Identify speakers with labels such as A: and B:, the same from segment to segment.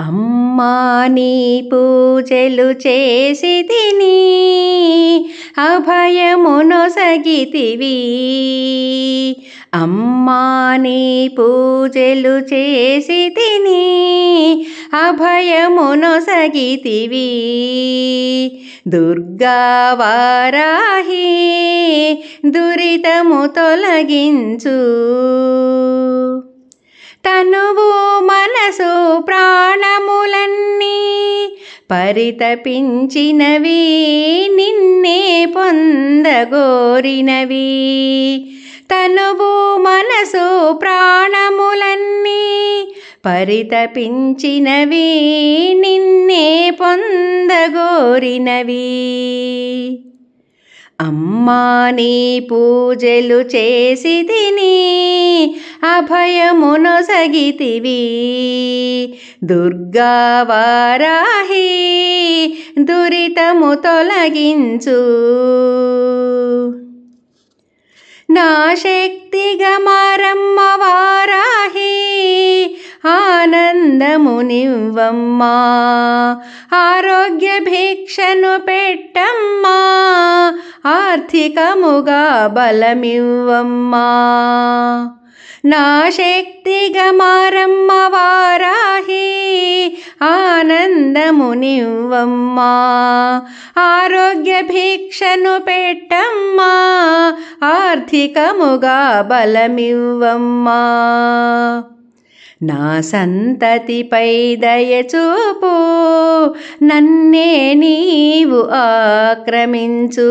A: అమ్మా నీ పూజలు చేసి తిని అభయమునొసగితివి అమ్మా నీ పూజలు చేసి తిని అభయమునొసగితివి దుర్గా వారాహి దురితము తొలగించు. తనువు మనసు పరితపించినవి నిన్నే పొందగోరినవి. తనువు మనసు ప్రాణములన్నీ పరితపించినవి నిన్నే పొందగోరినవి. అమ్మా నీ పూజలు చేసి తిని అభయమునొసగితివి దుర్గా వారాహి దురితము తొలగించు. నా శక్తిగా మారమ్మవా ఆనందము నివ్వమ్మా ఆరోగ్య భిక్షను పెట్టమ్మా. ఆర్థికముగా బలమివ్వమ్మా. నా శక్తిగా మారమ్మ వారాహి. ఆనందము నివ్వమ్మా ఆరోగ్య భిక్షను పెట్టమ్మా. ఆర్థికముగా బలమివ్వమ్మా. నా సంతతిపై దయచూపు నన్నే నీవు ఆక్రమించు.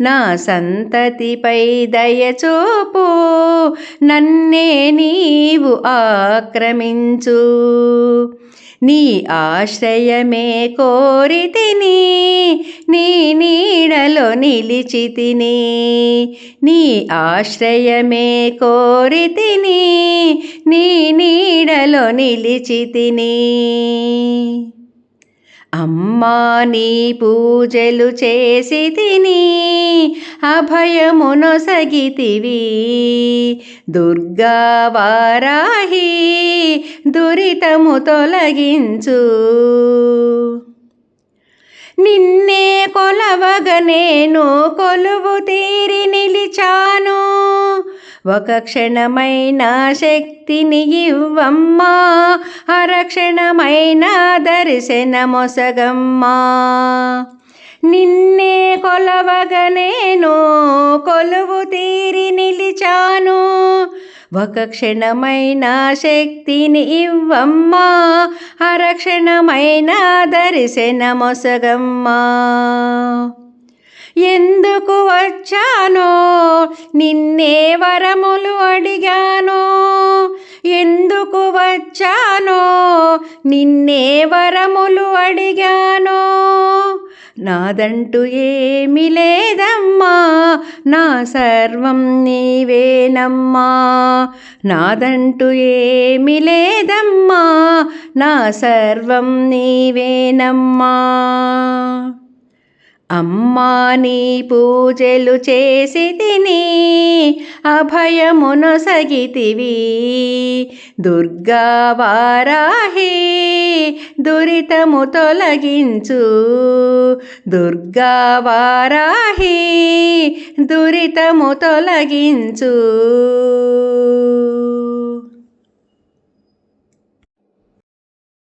A: నా సంతతిపై దయచూపు నన్నే నీవు ఆక్రమించు. నీ ఆశ్రయమే కోరితిని నీ నీడలో నిలిచితిని నీ ఆశ్రయమే కోరితిని నీ నీడలో నిలిచితిని అమ్మా నీ పూజలు చేసి తిని అభయమునొసగితివి దుర్గా వారాహి దురితము తొలగించు. నిన్నే కొలవగ నేను కొలువు తీరి ఒక క్షణమైన శక్తిని ఇవ్వమ్మా అరక్షణమైన దర్శనమొసగమ్మా నిన్నే కొలవగనేను కొలువు తీరి నిలిచాను ఒక క్షణమైన శక్తిని ఇవ్వమ్మా అరక్షణమైన దర్శనమొసగమ్మా ఎందుకు వచ్చానో నిన్నే వరములు అడిగానో ఎందుకు వచ్చానో? నిన్నే వరములు అడిగానో నాదంటూ ఏమి లేదమ్మా నా సర్వం నీవేనమ్మా. నాదంటూ ఏమి లేదమ్మా నా సర్వం నీవేనమ్మా. అమ్మా నీ పూజలు చేసి తిని అభయమునొసగితివి దుర్గా వారాహి దురితము తొలగించు. దుర్గా వారాహి దురితము తొలగించు.